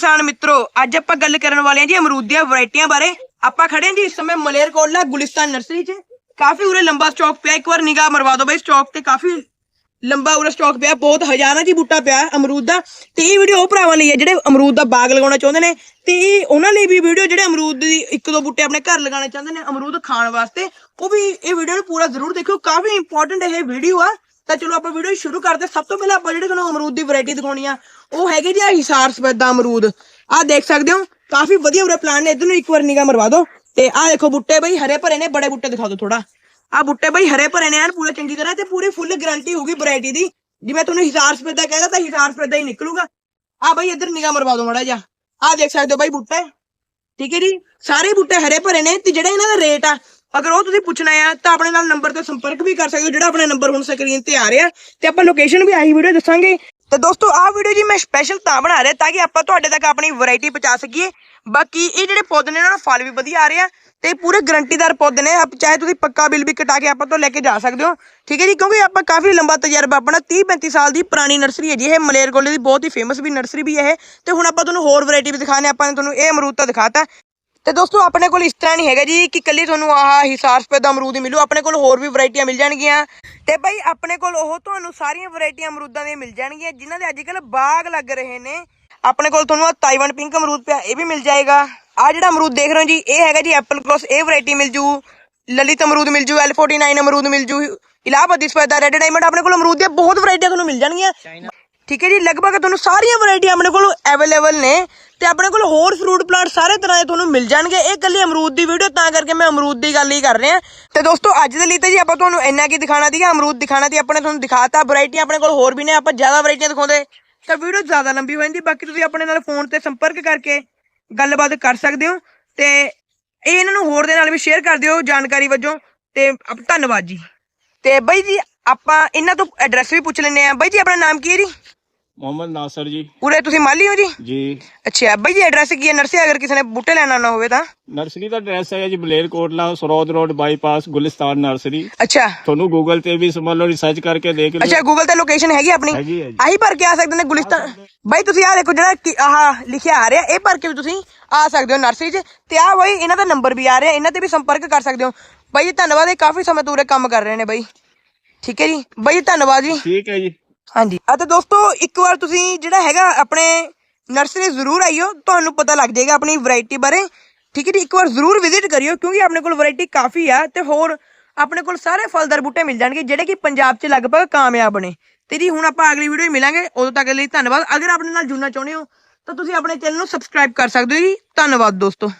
ਕਿਸਾਨ ਮਿੱਤਰੋ, ਅੱਜ ਆਪਾਂ ਗੱਲ ਕਰਨ ਵਾਲੇ ਹਾਂ ਜੀ ਅਮਰੂਦ ਦੀਆਂ ਵੈਰਾਈਟੀਆਂ ਬਾਰੇ। ਆਪਾਂ ਖੜੇ ਹਾਂ ਜੀ ਇਸ ਸਮੇਂ ਮਲੇਰਕੋਟਲਾ ਗੁਲਿਸਤਾਨ ਨਰਸਰੀ 'ਚ। ਕਾਫੀ ਉਰੇ ਲੰਬਾ ਸਟਾਕ ਪਿਆ, ਇੱਕ ਵਾਰ ਨਿਗਾਹ ਮਰਵਾ ਦਿਓ ਬਈ, ਸਟਾਕ ਤੇ ਕਾਫੀ ਲੰਬਾ ਉਰੇ ਸਟਾਕ ਪਿਆ, ਬਹੁਤ ਹਜ਼ਾਰਾਂ ਜੀ ਬੂਟਾ ਪਿਆ ਅਮਰੂਦ ਦਾ। ਤੇ ਇਹ ਵੀਡੀਓ ਉਹ ਭਰਾਵਾਂ ਲਈ ਹੈ ਜਿਹੜੇ ਅਮਰੂਦ ਦਾ ਬਾਗ ਲਗਾਉਣਾ ਚਾਹੁੰਦੇ ਨੇ। ਤੇ ਇਹ ਉਹਨਾਂ ਲਈ ਵੀ ਵੀਡੀਓ ਜਿਹੜੇ ਅਮਰੂਦ ਦੀ ਇੱਕ ਦੋ ਬੂਟੇ ਆਪਣੇ ਘਰ ਲਗਾਉਣੇ ਚਾਹੁੰਦੇ ਨੇ ਅਮਰੂਦ ਖਾਣ ਵਾਸਤੇ। ਉਹ ਵੀ ਇਹ ਵੀਡੀਓ ਨੂੰ ਪੂਰਾ ਜ਼ਰੂਰ ਦੇਖਿਓ, ਕਾਫੀ ਇੰਪੋਰਟੈਂਟ ਇਹ ਵੀਡੀਓ ਆ। ਤਾਂ ਚਲੋ ਆਪਾਂ ਵੀਡੀਓ ਸ਼ੁਰੂ ਕਰਦੇ ਹਾਂ। ਸਭ ਤੋਂ ਪਹਿਲਾਂ ਆਪਾਂ ਜਿਹੜੇ ਤੁਹਾਨੂੰ ਅਮਰੂਦ ਦੀ ਵੈਰਾਈਟੀ ਦਿਖਾਉਣੀ ਆ ਉਹ ਹੈਗੇ ਜੀ ਆ ਹਿਸਾਰ ਦਾ ਅਮਰੂਦ। ਆਹ ਦੇਖ ਸਕਦੇ ਹੋ, ਕਾਫੀ ਵਧੀਆ ਉਰੇ ਪਲਾਨ ਨੇ, ਇਧਰ ਨੂੰ ਇੱਕ ਵਾਰ ਨਿਗਾਹ ਮਰਵਾ ਦਿਓ। ਤੇ ਆਹ ਦੇਖੋ ਬੁੱਟੇ ਬਈ ਹਰੇ ਭਰੇ ਨੇ, ਬੜੇ ਬੁੱਟੇ ਦਿਖਾ ਦਿਓ ਥੋੜਾ ਆਹ ਬੁੱਟੇ ਬਈ ਹਰੇ ਭਰੇ ਨੇ, ਐਨ ਪੂਰੇ ਚੰਗੀ ਤਰ੍ਹਾਂ, ਤੇ ਪੂਰੀ ਫੁੱਲ ਗਾਰੰਟੀ ਹੋਊਗੀ ਵੈਰਾਈਟੀ ਦੀ। ਜਿਵੇਂ ਤੁਹਾਨੂੰ ਹਿਸਾਰ ਸਫੈਦਾ ਕਹੇਗਾ, ਤਾਂ ਹਿਸਾਰ ਦਾ ਹੀ ਨਿਕਲੂਗਾ। ਆ ਬਈ ਇੱਧਰ ਨਿਗਾਹ ਮਰਵਾ ਦਿਓ ਮੜਾ ਜਾ ਆਹ ਦੇਖ ਸਕਦੇ ਹੋ ਬਈ ਬੁੱਟੇ। ਠੀਕ ਹੈ ਜੀ? ਸਾਰੇ ਬੂਟੇ ਹਰੇ ਭਰੇ ਨੇ, ਤੇ ਜਿਹੜਾ ਇਹਨਾਂ ਦਾ ਰੇਟ ਆ, ਅਗਰ ਉਹ ਤੁਸੀਂ ਪੁੱਛਣਾ ਆ, ਤਾਂ ਆਪਣੇ ਨਾਲ ਨੰਬਰ ਤੇ ਸੰਪਰਕ ਵੀ ਕਰ ਸਕਦੇ ਹੋ, ਜਿਹੜਾ ਆਪਣਾ ਨੰਬਰ ਹੁਣ ਸਕਰੀਨ ਤੇ ਆ ਰਿਹਾ। ਤੇ ਆਪਾਂ ਲੋਕੇਸ਼ਨ ਵੀ ਆਹੀ ਵੀਡੀਓ ਦੱਸਾਂਗੇ। ਤੇ ਦੋਸਤੋ, ਆਹ ਵੀਡੀਓ ਜੀ ਮੈਂ ਸਪੈਸ਼ਲ ਤਾਂ ਬਣਾ ਰਿਹਾ ਤਾਂ ਕਿ ਆਪਾਂ ਤੁਹਾਡੇ ਤੱਕ ਆਪਣੀ ਵੈਰਾਈਟੀ ਪਹੁੰਚਾ ਸਕੀਏ। ਬਾਕੀ ਇਹ ਜਿਹੜੇ ਪੌਦੇ ਨੇ, ਇਹਨਾਂ ਦਾ ਫਲ ਵੀ ਵਧੀਆ ਆ ਰਿਹਾ ਤੇ ਪੂਰੇ ਗਰੰਟੀਦਾਰ ਪੌਦੇ ਨੇ। ਆਪ ਚਾਹੇ ਤੁਸੀਂ ਪੱਕਾ ਬਿੱਲ ਵੀ ਕਟਾ ਕੇ ਆਪਾਂ ਤੋਂ ਲੈ ਕੇ ਜਾ ਸਕਦੇ ਹੋ। ਠੀਕ ਹੈ ਜੀ? ਕਿਉਂਕਿ ਆਪਾਂ ਕਾਫੀ ਲੰਬਾ ਤਜਰਬਾ ਆਪਣਾ 30 35 ਸਾਲ ਦੀ ਪੁਰਾਣੀ ਨਰਸਰੀ ਹੈ ਜੀ। ਇਹ ਮਲੇਰਕੋਟਲੇ ਦੀ ਬਹੁਤ ਹੀ ਫੇਮਸ ਵੀ ਨਰਸਰੀ ਵੀ ਹੈ ਇਹ। ਤੇ ਹੁਣ ਆਪਾਂ ਤੁਹਾਨੂੰ ਹੋਰ ਵੈਰਾਈਟੀ ਵੀ ਦਿਖਾਣੇ ਆਪਾਂ ਨੇ ਤੁਹਾਨੂੰ ਇਹ ਅਮਰੂਦ ਤਾਂ ਦਿਖਾਤਾ। ਤੇ ਦੋਸਤੋ, ਆਪਣੇ ਕੋਲ ਇਸ ਤਰ੍ਹਾਂ ਨਹੀਂ ਹੈਗਾ ਜੀ ਕਿ ਕੱਲੀ ਤੁਹਾਨੂੰ ਆਹ ਹਿਸਾਰ ਸਪੇ ਦਾ ਅਮਰੂਦ ਹੀ ਮਿਲੂ। ਆਪਣੇ ਕੋਲ ਹੋਰ ਵੀ ਵੈਰਾਈਟੀਆਂ ਮਿਲ ਜਾਣਗੀਆਂ। ਤੇ ਭਾਈ ਆਪਣੇ ਕੋਲ ਉਹ ਤੁਹਾਨੂੰ ਸਾਰੀਆਂ ਵੈਰਾਈਟੀਆਂ ਅਮਰੂਦਾਂ ਦੀਆਂ ਮਿਲ ਜਾਣਗੀਆਂ, ਜਿਨ੍ਹਾਂ ਦੇ ਅੱਜ ਕੱਲ ਬਾਗ ਲੱਗ ਰਹੇ ਨੇ। ਆਪਣੇ ਕੋਲ ਤੁਹਾਨੂੰ ਆ ਤਾਈਵਾਨ ਪਿੰਕ ਅਮਰੂਦ ਪਿਆ, ਇਹ ਵੀ ਮਿਲ ਜਾਏਗਾ। ਆ ਜਿਹੜਾ ਅਮਰੂਦ ਦੇਖ ਰਹੇ ਹੋ ਜੀ, ਇਹ ਹੈਗਾ ਜੀ ਐਪਲ ਕ੍ਰੋਸ ਇਹ ਵੈਰਾਈਟੀ ਮਿਲ ਜੂ। ਲਲਿਤ ਅਮਰੂਦ ਮਿਲ ਜੂ L49 ਅਮਰੂਦ ਮਿਲ ਜੂ, ਇਲਾਹਾਬਾਦੀ ਸਫੈਦਾ ਰੈਡ ਡਾਇਮੰਡ, ਆਪਣੇ ਕੋਲ ਅਮਰੂਦ ਦੀਆਂ ਬਹੁਤ ਵੈਰਾਈਟੀਆਂ ਤੁਹਾਨੂੰ ਮਿਲ ਜਾਣਗੀਆਂ। ਠੀਕ ਹੈ ਜੀ, ਲਗਭਗ ਤੁਹਾਨੂੰ ਸਾਰੀਆਂ ਵੈਰਾਈਟੀਆਂ ਆਪਣੇ ਕੋਲ ਅਵੇਲੇਬਲ ਨੇ ਤੇ ਆਪਣੇ ਕੋਲ ਹੋਰ ਫਰੂਟ ਪਲਾਂਟ ਸਾਰੇ ਤਰ੍ਹਾਂ ਦੇ ਤੁਹਾਨੂੰ ਮਿਲ ਜਾਣਗੇ। ਇਹ ਕੱਲੀ ਅਮਰੂਦ ਦੀ ਵੀਡੀਓ ਤਾਂ ਕਰਕੇ ਮੈਂ ਅਮਰੂਦ ਦੀ ਗੱਲ ਹੀ ਕਰ ਰਿਹਾ। ਤੇ ਦੋਸਤੋ, ਅੱਜ ਦੇ ਲਈ ਤਾਂ ਜੀ ਆਪਾਂ ਤੁਹਾਨੂੰ ਇੰਨਾ ਕੀ ਦਿਖਾਣਾ ਸੀਗਾ, ਅਮਰੂਦ ਦਿਖਾਣਾ ਸੀ ਆਪਣੇ ਤੁਹਾਨੂੰ ਦਿਖਾਤਾ ਵੈਰਾਈਟੀਆਂ ਆਪਣੇ ਕੋਲ ਹੋਰ ਵੀ ਨੇ, ਆਪਾਂ ਜ਼ਿਆਦਾ ਵੈਰਾਈਟੀਆਂ ਦਿਖਾਉਂਦੇ। ਤਾਂ ਵੀਡੀਓ ਜ਼ਿਆਦਾ ਲੰਬੀ ਹੋ ਜਾਂਦੀ, ਬਾਕੀ ਤੁਸੀਂ ਆਪਣੇ ਨਾਲ ਫੋਨ ਤੇ ਸੰਪਰਕ ਕਰਕੇ ਗੱਲਬਾਤ ਕਰ ਸਕਦੇ ਹੋ। ਤੇ ਇਹ ਇਹਨਾਂ ਨੂੰ ਹੋਰ ਦੇ ਨਾਲ ਵੀ ਸ਼ੇਅਰ ਕਰ ਦਿਓ ਜਾਣਕਾਰੀ ਵਜੋਂ, ਤੇ ਧੰਨਵਾਦ ਜੀ। ਤੇ ਬਾਈ ਜੀ, ਆਪਾਂ ਇਹਨਾਂ ਤੋਂ ਐਡਰੈਸ ਵੀ ਪੁੱਛ ਲੈਂਦੇ ਆ ਬਾਈ ਜੀ, ਆਪਣਾ ਨਾਮ ਕੀ ਹੈ ਜੀ? ਮੁਹੰਮਦ ਨਾਸਰ ਜੀ। ਉਰੇ ਤੁਸੀਂ ਮਾਲੀ ਹੋ ਜੀ? ਜੀ। ਅੱਛਾ ਬਾਈ ਜੀ ਐਡਰੈਸ ਕੀ ਹੈ? ਨਰਸੇ ਅਗਰ ਕਿਸੇ ਨੇ ਬੂਟੇ ਲੈਣਾ ਨਾ ਹੋਵੇ ਤਾਂ? ਨਰਸਰੀ ਦਾ ਐਡਰੈਸ ਹੈ ਜੀ ਬਲੇਰਕੋਟਲਾ ਸਰੋਦ ਰੋਡ ਬਾਈਪਾਸ ਗੁਲਿਸਤਾਨ ਨਰਸਰੀ। ਅੱਛਾ। ਤੁਹਾਨੂੰ ਗੂਗਲ ਤੇ ਵੀ ਸਮਝ ਲਓ ਰਿਸਰਚ ਕਰਕੇ ਦੇਖ ਲਓ। ਅੱਛਾ ਗੂਗਲ ਤੇ ਲੋਕੇਸ਼ਨ ਹੈਗੀ ਆਪਣੀ? ਆਹੀ ਭਰ ਕੇ ਆ ਸਕਦੇ ਨੇ ਗੁਲਿਸਤਾਨ। ਬਾਈ ਤੁਸੀਂ ਆਹ ਦੇਖੋ ਜਿਹੜਾ ਆਹ ਲਿਖਿਆ ਆ ਰਿਹਾ ਇਹ ਭਰ ਕੇ ਵੀ ਤੁਸੀਂ ਆ ਸਕਦੇ ਹੋ ਨਰਸਰੀ 'ਚ। ਤੇ ਆਹ ਬਾਈ ਇਹਨਾਂ ਦਾ ਨੰਬਰ ਵੀ ਆ ਰਿਹਾ ਇਹਨਾਂ ਤੇ ਵੀ ਸੰਪਰਕ ਕਰ ਸਕਦੇ ਹੋ। ਬਾਈ ਜੀ ਧੰਨਵਾਦ ਇਹ ਕਾਫੀ ਸਮੇਂ ਤੋਂ ਉਰੇ ਕੰਮ ਕਰ ਰਹੇ ਨੇ ਬਾਈ। ਠੀਕ ਹੈ ਜੀ? ਬਾਈ ਧੰਨਵਾਦ ਜੀ। ਠੀਕ ਹੈ ਜੀ। ਹਾਂਜੀ। ਅਤੇ ਦੋਸਤੋ, ਇੱਕ ਵਾਰ ਤੁਸੀਂ ਜਿਹੜਾ ਹੈਗਾ ਆਪਣੇ ਨਰਸਰੀ ਜ਼ਰੂਰ ਆਇਓ ਤੁਹਾਨੂੰ ਪਤਾ ਲੱਗ ਜਾਏਗਾ ਆਪਣੀ ਵੈਰਾਈਟੀ ਬਾਰੇ। ਠੀਕ ਹੈ ਜੀ, ਇੱਕ ਵਾਰ ਜ਼ਰੂਰ ਵਿਜ਼ਿਟ ਕਰਿਓ, ਕਿਉਂਕਿ ਆਪਣੇ ਕੋਲ ਵੈਰਾਈਟੀ ਕਾਫੀ ਆ ਤੇ ਹੋਰ ਆਪਣੇ ਕੋਲ ਸਾਰੇ ਫਲਦਾਰ ਬੂਟੇ ਮਿਲ ਜਾਣਗੇ, ਜਿਹੜੇ ਕਿ ਪੰਜਾਬ 'ਚ ਲਗਭਗ ਕਾਮਯਾਬ ਨੇ। ਤੇ ਜੀ, ਹੁਣ ਆਪਾਂ ਅਗਲੀ ਵੀਡੀਓ ਮਿਲਾਂਗੇ। ਉਦੋਂ ਤੱਕ ਲਈ ਧੰਨਵਾਦ। ਅਗਰ ਆਪਣੇ ਨਾਲ ਜੁੜਨਾ ਚਾਹੁੰਦੇ ਹੋ, ਤਾਂ ਤੁਸੀਂ ਆਪਣੇ ਚੈਨਲ ਨੂੰ ਸਬਸਕ੍ਰਾਈਬ ਕਰ ਸਕਦੇ ਹੋ ਜੀ। ਧੰਨਵਾਦ ਦੋਸਤੋ।